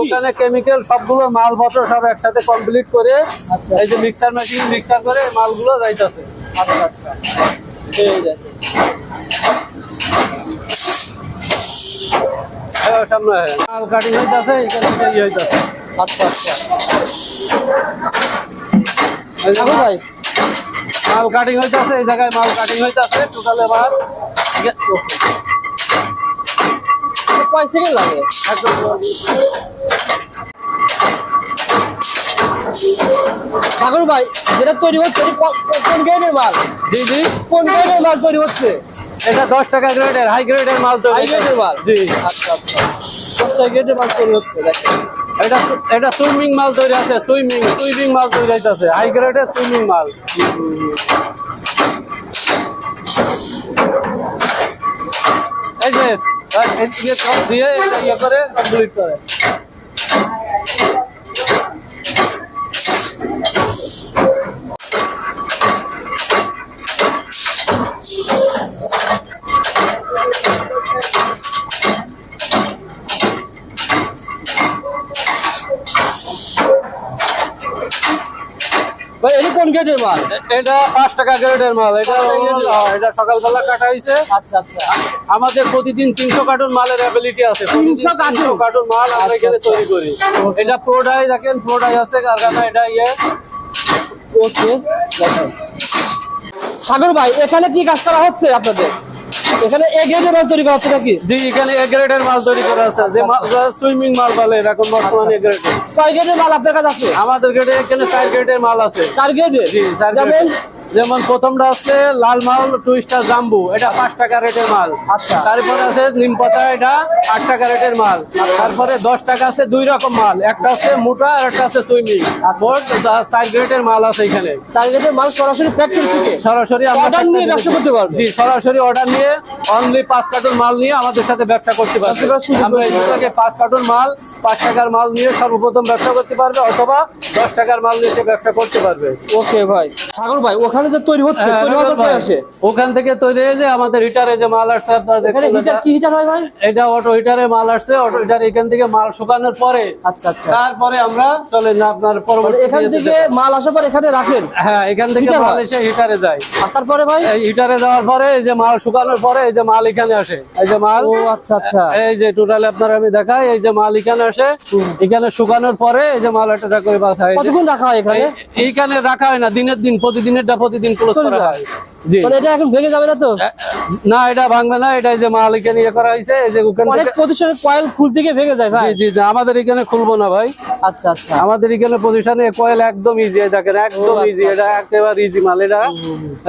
ওখানে কেমিক্যাল সবগুলো মালপত্র সব একসাথে কমপ্লিট করে আচ্ছা। এই যে মিক্সার মেশিন মিক্সার করে মালগুলো যাইতেছে। আচ্ছা আচ্ছা। সামনে মাল কাটিং হইতাছে এখান থেকে ইয়ে হইতাছে। আচ্ছা আচ্ছা। ভাই। মাল কাটিং হইতাছে এই জায়গায় মাল কাটিং হইতাছে টোটাল এবার। কয় সেকেন্ড লাগে। ঠাকুর ভাই যেটা তৈরি হচ্ছে কোন গ্রেডের মাল? জি জি। কোন গ্রেডের মাল তৈরি হচ্ছে? এটা দশ টাকা গ্রেডের হাই গ্রেডের মাল তো হাই গ্রেডের মাল? জি। আচ্ছা আচ্ছা। দশটা গ্রেডের মাল তৈরি হচ্ছে? দেখেন। এটা এটা সুইমিং মাল তৈরি আছে সুইমিং সুইমিং মাল তৈরি হইতাছে হাই গ্রেডের সুইমিং মাল। এই যে এদিকে সব দিয়ে ইয়ে করে কমপ্লিট করে ভাই এটা কোন গ্রেডের মাল? এটা টাকা গ্রেডের মাল। এটা সকালবেলা কাটা আচ্ছা আচ্ছা। আমাদের প্রতিদিন তিনশো কার্টুন মালের অ্যাবিলিটি আছে। 300 কার্টুন? কার্টুন মাল আমরা আচ্ছা, এখানে আচ্ছা। তৈরি করি। এটা প্রোডাই দেখেন প্রোডাই আছে কারখানা এটা ইয়ে? ওকে দেখেন। সাগর ভাই এখানে কি কাজ করা হচ্ছে আপনাদের? এখানে এ গ্রেডের মাল তৈরি করা আছে নাকি? জি এখানে এ গ্রেডের মাল তৈরি করা আছে। যে সুইমিং মাল বলে এরকম বর্তমানে এ গ্রেডের কয় গ্রেডের মাল আপনার কাছে আছে? আমাদের গ্রেডে এখানে চার গ্রেডের মাল আছে। চার গ্রেডের জি চার গ্রেডের। যেমন প্রথমটা আছে লাল মাল টু স্টার জাম্বু এটা পাঁচ টাকা রেটের মাল। আচ্ছা। তারপরে আছে নিম পাতা এটা আট টাকা রেটের মাল। তারপরে দশ টাকা আছে দুই রকম মাল একটা আছে মোটা আর একটা আছে সুইমিং মোট দা- চার গ্রেডের মাল আছে এখানে। চার গ্রেডের মাল সরাসরি ফ্যাক্টরি থেকে? সরাসরি Order নিয়ে ব্যবসা করতে পারব? জি সরাসরি অর্ডার নিয়ে অনলি পাঁচ কার্টুন মাল নিয়ে আমাদের সাথে ব্যবসা করতে পারবে। আমরা এই পাঁচ কার্টুন মাল পাঁচ টাকার মাল নিয়ে সর্বপ্রথম ব্যবসা করতে পারবে অথবা দশ টাকার মাল নিয়ে সে ব্যবসা করতে পারবে। ওকে ভাই। সাগর ভাই ওখানে যে তৈরি হচ্ছে হ্যাঁ, তৈরি হওয়ার পর আসে ওখান থেকে তৈরি হয়ে যে আমাদের হিটারে যে মাল আসছে আপনারা দেখছেন হিটার কি হিটার হয় ভাই? এটা অটো হিটারে মাল আসছে অটো হিটার এখান থেকে মাল শুকানোর পরে আচ্ছা আচ্ছা। তারপরে আমরা চলেন না আপনার পরবর্তী এখান থেকে মাল আসার পর এখানে রাখেন? হ্যাঁ এখান থেকে মাল এসে হিটারে যায়। তারপরে ভাই? এই হিটারে যাওয়ার পরে এই যে মাল শুকানোর পরে এই যে মাল এখানে আসে। এই যে মাল ও আচ্ছা আচ্ছা। এই যে টোটাল আপনার আমি দেখাই এই যে মাল এখানে আসে। এখানে শুকানোর পরে এই যে মাল একটা করে বাসা হয় কতক্ষণ রাখা হয় এখানে? এইখানে রাখা হয় না দিনের দিন প্রতিদিনেরটা প্রতিদিন ক্লোজ করা হয়। মানে এটা এখন ভেঙে যাবে না তো? না এটা ভাঙবে না এটা যে মাল এখানে ইয়ে করা হয়েছে এই যে অনেক প্রতিষ্ঠানের কয়েল খুলতে গিয়ে ভেঙে যায় ভাই। জি জি জি, আমাদের এখানে খুলবো না ভাই। আচ্ছা আচ্ছা। আমাদের এখানে পজিশনে কয়েল একদম ইজি দেখেন একদম আচ্ছা, ইজি এটা একেবারে ইজি মাল এটা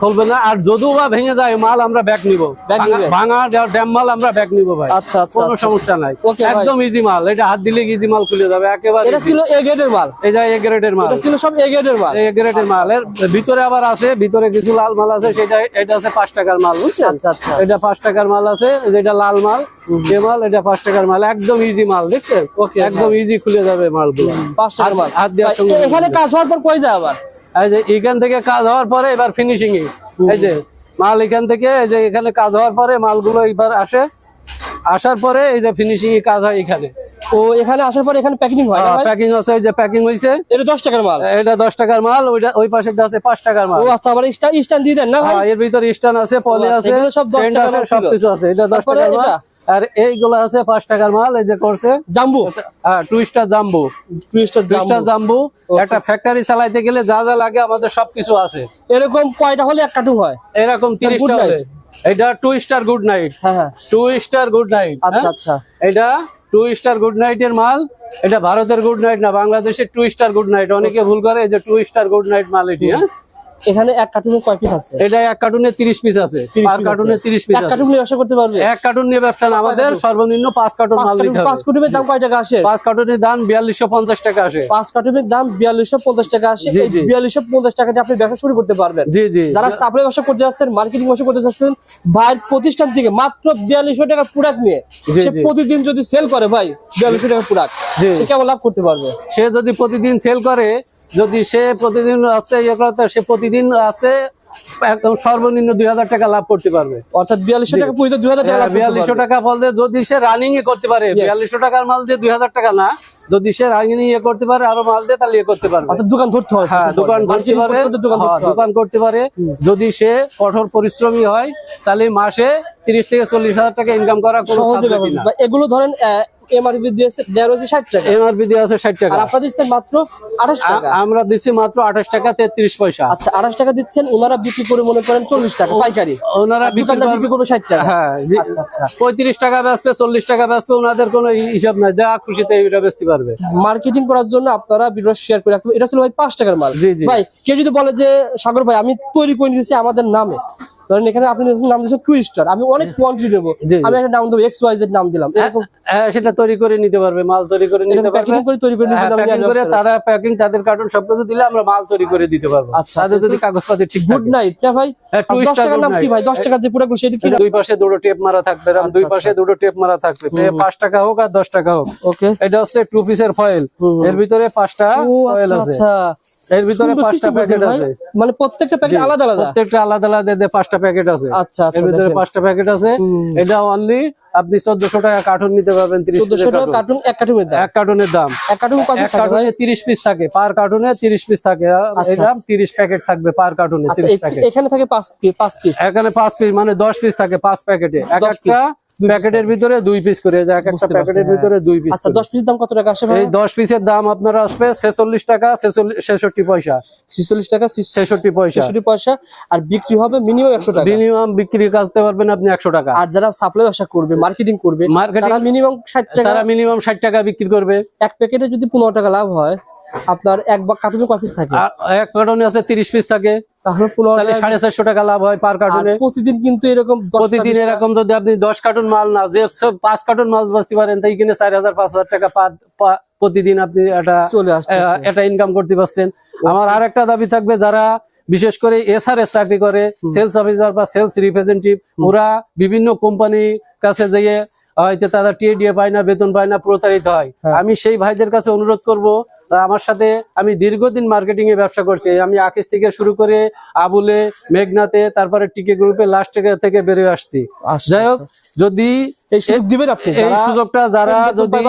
খুলবে না। আর যদিও বা ভেঙে যায় মাল আমরা ব্যাক নিব। ভাঙা ড্যাম মাল আমরা ব্যাক নিব ভাই। আচ্ছা আচ্ছা কোনো আচ্ছা। সমস্যা নাই। একদম ইজি মাল এটা হাত দিলে ইজি মাল খুলে যাবে? একেবারে এটা ছিল এ গ্রেডের মাল। এই যে এ গ্রেডের মাল। এটা ছিল সব এ গ্রেডের মাল। এ গ্রেডের মাল। এর ভিতরে আবার আছে ভিতরে কিছু লাল মাল আছে সেটা এটা আছে পাঁচ টাকার মাল। বুঝছেন? আচ্ছা আচ্ছা। এটা পাঁচ টাকার মাল আছে যেটা লাল মাল যে মাল এটা পাঁচ টাকার মাল। একদম ইজি মাল দেখছেন? Okay, একদম ইজি খুলে যাবে মালগুলো। পাঁচ টাকার মাল। হাত সঙ্গে এখানে কাজ হওয়ার পর কই যায় আবার? এই যে এখান থেকে কাজ হওয়ার পরে এবার ফিনিশিং এই যে মাল এখান থেকে এই যে এখানে কাজ হওয়ার পরে মালগুলো এবার আসে। আসার পরে এই যে ফিনিশিং এ কাজ হয় এখানে। ও এখানে আসার পর এখানে প্যাকেজিং হয়? প্যাকিং আছে যে প্যাকিং হয়েছে এটা দশ টাকার মাল। এটা দশ টাকার মাল ওইটা ওই পাশেরটা আছে পাঁচ টাকার মাল। ও আচ্ছা আবার স্ট্যান্ড স্ট্যান্ড দিয়ে দেন না ভাই? হ্যাঁ, এর ভিতরে আছে পলি আচ্ছা, আছে সব 10 টাকার ছিল। সবকিছু আছে এটা দশ তারপরে টাকার মাল। আর এইগুলো আছে পাঁচ টাকার মাল এই যে করছে। জাম্বু। হ্যাঁ টুইস্টার জাম্বু। টুইস্টার টুইস্টার জাম্বু একটা ফ্যাক্টরি চালাইতে গেলে যা যা লাগে আমাদের সবকিছু আছে। এরকম কয়টা হলে এক কার্টুন হয়? এরকম তিরিশটা good হবে এটা টু স্টার গুড নাইট হ্যাঁ হ্যাঁ। টু স্টার গুড নাইট আচ্ছা আচ্ছা। এটা টু স্টার গুড নাইটের মাল, এটা ভারতের গুড নাইট না, বাংলাদেশের টু স্টার গুড নাইট অনেকে ভুল করে, এই যে টু স্টার গুড নাইট মাল এটি হ্যাঁ? এখানে এক কার্টুনে কয় পিস আছে? এটা এক কার্টুনে তিরিশ পিস আছে। 30 piece কার্টুনে আছে। তিরিশ পিস এক আছে। কার্টুন নিয়ে ব্যবসা করতে পারবে? এক কার্টুন নিয়ে ব্যবসা না আমাদের সর্বনিম্ন পাঁচ কার্টুন পাঁচ মাল কার্টুন নিতে পাঁচ হবে কার্টুনের দাম কয় টাকা আসে? পাঁচ কার্টুনের দাম বিয়াল্লিশশো পঞ্চাশ টাকা আসে। পাঁচ কার্টুনের দাম বিয়াল্লিশশো পঞ্চাশ টাকা আসে। এই জি। বিয়াল্লিশশো পঞ্চাশ টাকা দিয়ে আপনি ব্যবসা শুরু করতে পারবেন। জি জি। যারা সাপ্লাই ব্যবসা করতে যাচ্ছেন মার্কেটিং ব্যবসা করতে যাচ্ছেন ভাইয়ের প্রতিষ্ঠান থেকে মাত্র বিয়াল্লিশশো টাকার প্রোডাক্ট নিয়ে সে প্রতিদিন যদি সেল করে ভাই বিয়াল্লিশশো টাকা প্রোডাক্ট সে কেমন লাভ করতে পারবে? সে যদি প্রতিদিন সেল করে যদি সে প্রতিদিন আছে ইয়ে সে প্রতিদিন আছে একদম সর্বনিম্ন দুই হাজার টাকা লাভ করতে পারবে। অর্থাৎ বিয়াল্লিশশো টাকা পুঁজিতে দুই হাজার টাকা বিয়াল্লিশশো টাকা বলতে যদি সে রানিং এ করতে পারে বিয়াল্লিশশো টাকার মাল দিয়ে দুই হাজার টাকা না যদি সে রানিং ইয়ে করতে পারে আরও মাল দিয়ে তাহলে ইয়ে করতে পারবে। অর্থাৎ দোকান ধরতে হয় হ্যাঁ দোকান করতে পারে দোকান হ্যাঁ, করতে পারে। যদি সে কঠোর পরিশ্রমী হয় তাহলে মাসে তিরিশ থেকে চল্লিশ হাজার টাকা ইনকাম করা কোনো এগুলো ধরেন এমআরপি দিয়েছে দেওয়া রয়েছে ষাট টাকা। এমআরপি দিয়ে আছে ষাট টাকা। আপনারা দিচ্ছেন মাত্র আঠাশ টাকা। আমরা দিচ্ছি মাত্র আঠাশ টাকা তেত্রিশ পয়সা। আচ্ছা আঠাশ টাকা দিচ্ছেন ওনারা বিক্রি করে মনে করেন চল্লিশ টাকা পাইকারি। ওনারা আর বিক্রি করবে ষাট টাকা। হ্যাঁ আচ্ছা আচ্ছা। পঁয়ত্রিশ টাকা বেচবে চল্লিশ টাকা বেচবে ওনাদের কোনো হিসাব নাই যা খুশিতে এটা বেচতে পারবে। মার্কেটিং করার জন্য আপনারা ভিডিও শেয়ার করে হবে। এটা ছিল ভাই পাঁচ টাকার মাল। জি, জি। ভাই কেউ যদি বলে যে সাগর ভাই আমি তৈরি করে নিয়েছি আমাদের নামে। ধরেন এখানে আপনি নাম দিয়েছেন টু স্টার আমি অনেক কোয়ান্টিটি জি। আমি একটা নাম দেবো এক্স ওয়াই জেড নাম দিলাম। হ্যাঁ সেটা তৈরি করে নিতে পারবে মাল তৈরি করে নিতে পারবে। প্যাকেটিং করে তৈরি করে নিতে হ্যাঁ, করে তারা প্যাকিং তাদের কার্টুন সবকিছু দিলে আমরা মাল তৈরি করে দিতে পারব। আচ্ছা, তাদের যদি কাগজপাতি ঠিক গুড নাইট না ভাই হ্যাঁ, আর star টাকার নাম কি ভাই? দশ টাকার যে পুরো সেটা কি দুই পাশে দুটো টেপ মারা থাকবে এরকম দুই পাশে দুটো টেপ মারা থাকবে। পে পাঁচ টাকা হোক আর দশ টাকা হোক ওকে এটা হচ্ছে টু পিসের ফয়েল। এর ভিতরে পাঁচটা ফয়েল আচ্ছা আছে। আচ্ছা। এর ভিতরে পাঁচটা প্যাকেট আছে মানে প্রত্যেকটা প্যাকেট আলাদা আলাদা? প্রত্যেকটা আলাদা আলাদা পাঁচটা প্যাকেট আছে। আচ্ছা আচ্ছা এর ভিতরে পাঁচটা প্যাকেট আছে। এটা অনলি আপনি চোদ্দশো টাকা কার্টুন নিতে পারবেন টাকা কার্টুন এক কার্টুনের দাম। এক কার্টুনের দাম। এক কার্টুন কত এক কার্টুনে তিরিশ পিস থাকে। পার কার্টুনে তিরিশ পিস থাকে। এটা তিরিশ প্যাকেট থাকবে পার কার্টুনে আচ্ছা প্যাকেট এখানে থাকে পাঁচ পি- পাঁচ পিস এখানে পাঁচ পিস মানে দশ পিস থাকে পাঁচ প্যাকেটে এক একটা প্যাকেটের ভিতরে দুই পিস করে এই যে এক একটা প্যাকেটের হ্যাঁ। ভিতরে দুই পিস আচ্ছা দশ পিসের দাম কত টাকা আসে ভাই? এই দশ পিসের দাম আপনার আসবে ছেচল্লিশ টাকা ছেষট্টি পয়সা। ছিচল্লিশ টাকা ছেষট্টি পয়সা। ছেষট্টি পয়সা। আর বিক্রি হবে মিনিমাম একশো টাকা। মিনিমাম বিক্রি করতে পারবেন আপনি একশো টাকা। আর যারা সাপ্লাই ব্যবসা করবে মার্কেটিং করবে তারা মিনিমাম ষাট টাকা তারা মিনিমাম ষাট টাকা বিক্রি করবে। এক প্যাকেটে যদি পনেরো টাকা লাভ হয় আপনার এক বা কার্টুনে কয় পিস থাকে? এক কার্টুনে আছে তিরিশ পিস থাকে। তাহলে পনেরো তাহলে সাড়ে চারশো টাকা লাভ হয় পার কার্টুনে প্রতিদিন কিন্তু এরকম প্রতিদিন এরকম যদি আপনি দশ কার্টুন মাল না যে সব পাঁচ কার্টুন মাল বাঁচতে পারেন তাই কিনে চার হাজার পাঁচ হাজার টাকা পা- পা- প্রতিদিন আপনি একটা চলে আসছে এটা ইনকাম করতে পারছেন। আমার আর একটা দাবি থাকবে যারা বিশেষ করে এসআরএস চাকরি করে সেলস অফিসার বা সেলস রিপ্রেজেন্টেটিভ ওরা বিভিন্ন কোম্পানির কাছে যেয়ে হয়তো তারা টিএডিএ পায় না বেতন পায় না প্রতারিত হয়। হ্যাঁ। আমি সেই ভাইদের কাছে অনুরোধ করব আমার সাথে আমি দীর্ঘদিন মার্কেটিং এ ব্যবসা করছি। আমি আকিস থেকে শুরু করে আবুলে মেঘনাতে তারপরে টিকে গ্রুপে লাস্ট থেকে বেরিয়ে আসছি। আচ্ছা, যাই হোক যদি এই সুযোগ দিবেন আপনি এই সুযোগটা যারা যদি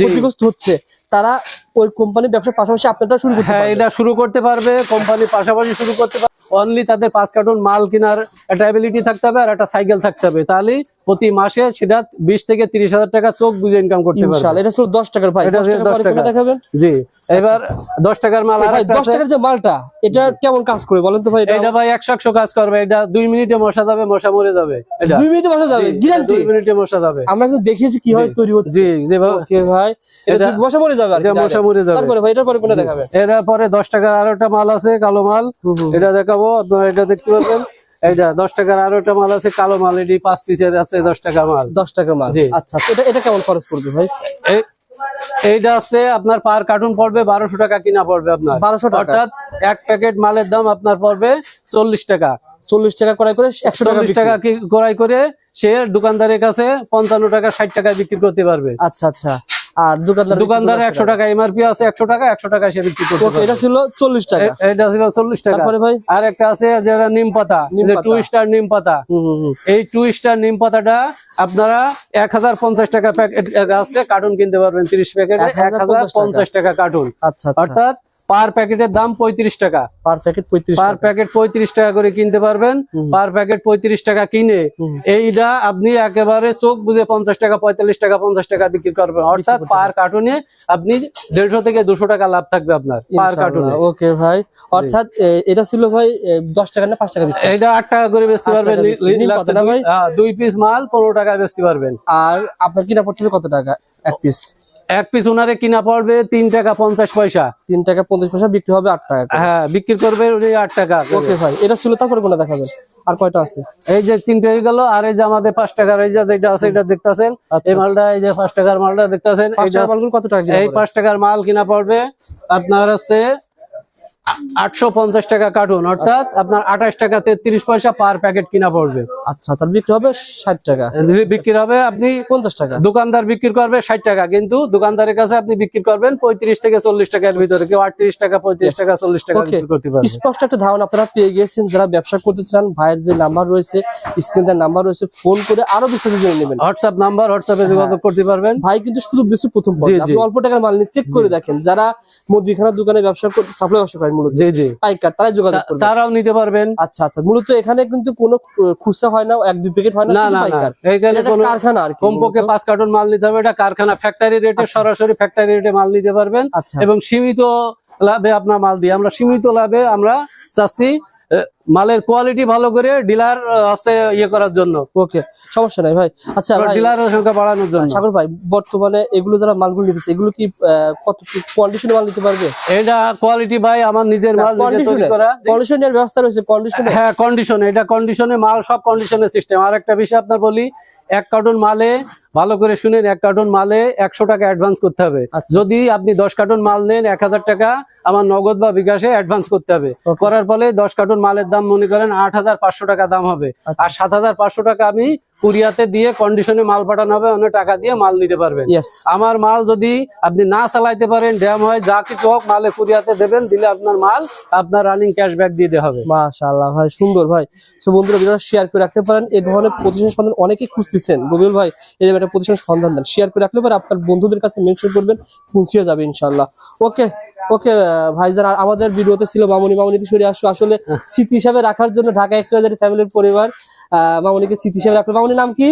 ক্ষতিগ্রস্ত হচ্ছে তারা ওই কোম্পানির ব্যবসার পাশাপাশি শুরু করতে হ্যাঁ এটা শুরু করতে পারবে কোম্পানি পাশাপাশি শুরু করতে পারবে। অনলি তাদের পাঁচ কার্টুন মাল কেনার একটা অ্যাবিলিটি থাকতে হবে আর একটা সাইকেল থাকতে হবে। তাহলে প্রতি মাসে সেটা বিশ থেকে তিরিশ হাজার টাকা চোখ বুঝে ইনকাম করতে পারবে। এটা দশ টাকার ভাই এটা দশ টাকা 10 পরে টাকা। কোনটা দেখাবেন? জি এবার দশ টাকার মাল আর ভাই একটা দশ টাকার যে মালটা এটা কেমন কাজ করে বলেন তো ভাই এটা ভাই একশো একশো কাজ করবে এটা দুই মিনিটে মশা যাবে মশা মরে যাবে এটা। দুই মিনিটে বসা যাবে গ্যারান্টি দুই মিনিটে মশা যাবে। আমরা কিন্তু দেখিয়েছি কীভাবে তৈরি হচ্ছে। জি জি ওকে ভাই এটা বসা মরে যাবে আর এটা মশা মরে যাবে। তারপরে ভাই এটার পরে কোনটা দেখাবেন এর পরে দশ টাকার আরও একটা মাল আছে কালো মাল। এটা দেখাবো আপনারা এটা দেখতে পাবেন এইটা দশ টাকার আরও একটা মাল আছে কালো মাল এটি পাঁচ পিসের আছে দশ টাকা মাল। দশ টাকা মাল। আচ্ছা এটা এটা কেমন খরচ পড়বে ভাই? এইটা আছে আপনার পার কার্টুন পড়বে বারোশো টাকা কিনা পড়বে আপনার। বারোশো টাকা। অর্থাৎ এক প্যাকেট মালের দাম আপনার পড়বে চল্লিশ টাকা। চল্লিশ টাকা ক্রয় করে একশো চল্লিশ টাকা ক্রয় করে সে দোকানদারের কাছে পঞ্চান্ন টাকা ষাট টাকায় বিক্রি করতে পারবে। আচ্ছা আচ্ছা। আর দোকানদার দোকানদার একশো টাকা এমআরপি আছে একশো টাকা একশো টাকা সে বিক্রি করছে এটা ছিল চল্লিশ টাকা। এটা ছিল চল্লিশ টাকা। ভাই? আর একটা আছে যারা নিম পাতা টু স্টার নিম পাতা। এই টু স্টার নিম পাতাটা আপনারা এক হাজার পঞ্চাশ টাকা প্যাকেট আছে কার্টুন কিনতে পারবেন তিরিশ প্যাকেট এক হাজার পঞ্চাশ টাকা কার্টুন। আচ্ছা আচ্ছা। অর্থাৎ পার প্যাকেটের দাম পঁয়ত্রিশ টাকা। পার প্যাকেট পঁয়ত্রিশ পার প্যাকেট পঁয়ত্রিশ টাকা করে কিনতে পারবেন। পার প্যাকেট পঁয়ত্রিশ টাকা কিনে এইটা আপনি একেবারে চোখ বুঝে পঞ্চাশ টাকা পঁয়তাল্লিশ টাকা পঞ্চাশ টাকা বিক্রি করবেন। অর্থাৎ পার কার্টুনে আপনি দেড়শো থেকে দুশো টাকা লাভ থাকবে আপনার পার কার্টুনে। ওকে ভাই। অর্থাৎ এটা ছিল ভাই দশ টাকা না পাঁচ টাকা এটা আট টাকা করে বেচতে পারবেন। দুই- ভাই? দুই পিস মাল পনেরো টাকা বেচতে পারবেন। আর আপনার কিনা পড়ছিল কত টাকা? এক পিস এক পিস ওনারে কিনা পড়বে তিন টাকা পঞ্চাশ পয়সা। তিন টাকা পঞ্চাশ পয়সা বিক্রি হবে আট টাকা হ্যাঁ বিক্রি করবে উনি আট টাকা। ওকে ভাই এটা ছিল তারপরে কোনটা দেখাবেন? আর কয়টা আছে? এই যে চিন্তা হয়ে গেল আর এই যে আমাদের পাঁচ টাকার এই যে যেটা আছে এটা দেখতেছেন। আচ্ছা, এই মালটা এই যে পাঁচ টাকার মালটা দেখতেছেন মালগুলো কত টাকা এই পাঁচ টাকার মাল কিনা পড়বে। আপনার হচ্ছে আটশো পঞ্চাশ টাকা কার্টুন অর্থাৎ আপনার আঠাশ টাকা তেত্রিশ পয়সা পার প্যাকেট কিনা পড়বে। আচ্ছা তার বিক্রি হবে ষাট টাকা। বিক্রি হবে আপনি পঞ্চাশ টাকা। দোকানদার বিক্রি করবে ষাট টাকা কিন্তু দোকানদারের কাছে আপনি বিক্রি করবেন পঁয়ত্রিশ থেকে চল্লিশ টাকার ভিতরে। কেউ আটত্রিশ টাকা পঁয়ত্রিশ. টাকা চল্লিশ টাকা করতে পারবে। স্পষ্ট একটা ধারণা আপনারা পেয়ে গেছেন যারা ব্যবসা করতে চান ভাইয়ের যে নাম্বার রয়েছে স্ক্রিনের নাম্বার রয়েছে ফোন করে আরও বিস্তারিত জেনে নেবেন। হোয়াটসঅ্যাপ নাম্বার হোয়াটসঅ্যাপে যোগাযোগ করতে পারবেন। ভাই কিন্তু সুযোগ দিচ্ছে প্রথম অল্প টাকার মাল নিয়ে চেক করে দেখেন। যারা মুদিখানার দোকানে ব্যবসা করতে সাপ্লাই ব্যবসা করেন মূলত। জি জি। পাইকার তারাই যোগাযোগ করবে। তারাও নিতে পারবেন। আচ্ছা আচ্ছা। মূলত এখানে কিন্তু কোনো আহ, খুচরা হয় না এক দুই প্যাকেট হয় না না শুধু না না। এখানে কোনো কারখানা আর কমপক্ষে মূলত। পাঁচ কার্টুন মাল নিতে হবে। এটা কারখানা ফ্যাক্টরি রেটে সরাসরি ফ্যাক্টরি রেটে মাল নিতে পারবেন। আচ্ছা। এবং সীমিত লাভে আপনার মাল দিয়ে আমরা সীমিত লাভে আমরা চাচ্ছি মালের কোয়ালিটি ভালো করে ডিলার আছে ইয়ে করার জন্য। ওকে সমস্যা নাই ভাই। আচ্ছা ভাই ডিলারের সংখ্যা বাড়ানোর জন্য। সাগর ভাই বর্তমানে এগুলো যারা মালগুলো নিতেছে এগুলো কি কত কন্ডিশনে মাল নিতে পারবে? এটা কোয়ালিটি ভাই আমার নিজের মাল নিজে করা। কন্ডিশনের ব্যবস্থা রয়েছে কন্ডিশনে হ্যাঁ কন্ডিশনে এটা কন্ডিশনে মাল সব কন্ডিশনের সিস্টেম আর একটা বিষয় আপনার বলি এক কার্টুন মালে ভালো করে শুনেন এক কার্টুন মালে একশো টাকা অ্যাডভান্স করতে হবে। আচ্ছা। যদি আপনি দশ কার্টুন মাল নেন এক হাজার টাকা আমার নগদ বা বিকাশে অ্যাডভান্স করতে হবে। করার ফলে দশ কার্টুন মালের দাম মনে করেন আট হাজার পাঁচশো টাকা দাম হবে আচ্ছা। আর সাত হাজার পাঁচশো টাকা আমি কুরিয়াতে দিয়ে কন্ডিশনে মাল পাঠানো হবে অন্য টাকা দিয়ে মাল নিতে পারবেন। আমার মাল যদি আপনি না চালাইতে পারেন ড্যাম হয় যা কিছু হোক মালে কুরিয়াতে দেবেন দিলে আপনার মাল আপনার রানিং ক্যাশব্যাক দিয়ে দেওয়া হবে। মাশাআল্লাহ ভাই সুন্দর ভাই। সো বন্ধুরা শেয়ার করে রাখতে পারেন। এই ধরনের প্রতিষ্ঠান সন্ধান অনেকেই খুঁজতেছেন। রবিউল ভাই এরকম একটা প্রতিষ্ঠান সন্ধান দেন। শেয়ার করে রাখলে পরে আপনার বন্ধুদের কাছে মেনশন করবেন পৌঁছে যাবে ইনশাআল্লাহ। ওকে ওকে ভাই যারা আমাদের ভিডিওতে ছিল মামুনি মামুনি সরে আসো। আসলে স্মৃতি হিসাবে রাখার জন্য ঢাকা এক্সপ্রেসের ফ্যামিলির পরিবার মামুনিকে স্মৃতি হিসাবে রাখল মামনির নাম কি?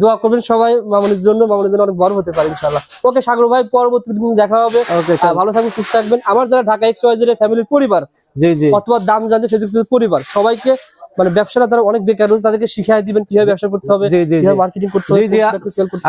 দোয়া করবেন সবাই মামনির জন্য মামুনির জন্য অনেক বড় হতে পারে ইনশাআল্লাহ। ওকে সাগর ভাই পরবর্তী দেখা হবে। ভালো থাকবেন সুস্থ থাকবেন। আমার যারা ঢাকা এক্স ওয়াই ফ্যামিলির পরিবার জি জি। অথবা দাম জানতে ফেসবুক পরিবার সবাইকে মানে ব্যবসাটা তারা অনেক বেকার রয়েছে তাদেরকে শিখিয়ে দিবেন কীভাবে ব্যবসা করতে হবে মার্কেটিং করতে হবে।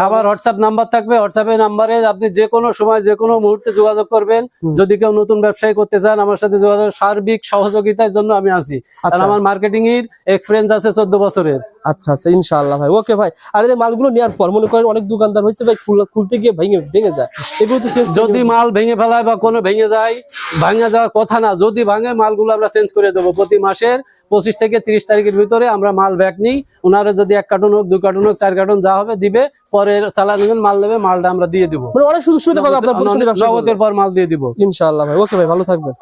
আবার হোয়াটসঅ্যাপ নাম্বার থাকবে হোয়াটসঅ্যাপের নাম্বারে আপনি যে কোনো সময় যে কোনো মুহূর্তে যোগাযোগ করবেন। যদি কেউ নতুন ব্যবসায় করতে চান আমার সাথে যোগাযোগ সার্বিক সহযোগিতার জন্য আমি আছি। কারণ আচ্ছা। আমার মার্কেটিং এর এক্সপিরিয়েন্স আছে চোদ্দ বছরের। আচ্ছা আচ্ছা ইনশাআল্লাহ ভাই। ওকে ভাই আর এই মালগুলো নেওয়ার পর মনে করেন অনেক দোকানদার হয়েছে ভাই খুলতে গিয়ে ভেঙে ভেঙে যায়। এগুলো তো যদি মাল ভেঙে ফেলায় বা কোনো ভেঙে যায় ভাঙে যাওয়ার কথা না যদি ভাঙে মালগুলো আমরা চেঞ্জ করে দেবো। প্রতি মাসের পঁচিশ থেকে তিরিশ তারিখের ভিতরে আমরা মাল ব্যাক নিই। ওনারা যদি এক কার্টুন হোক দুই কার্টুন হোক চার কার্টুন যা হবে দিবে পরে চালা নেবেন মাল নেবে মালটা আমরা দিয়ে দিব। মানে অনেক সুযোগ সুবিধা পাবে আপনার। নগদের পর মাল দিয়ে দিব। ইনশাআল্লাহ ভাই ওকে ভাই ভালো থাকবেন।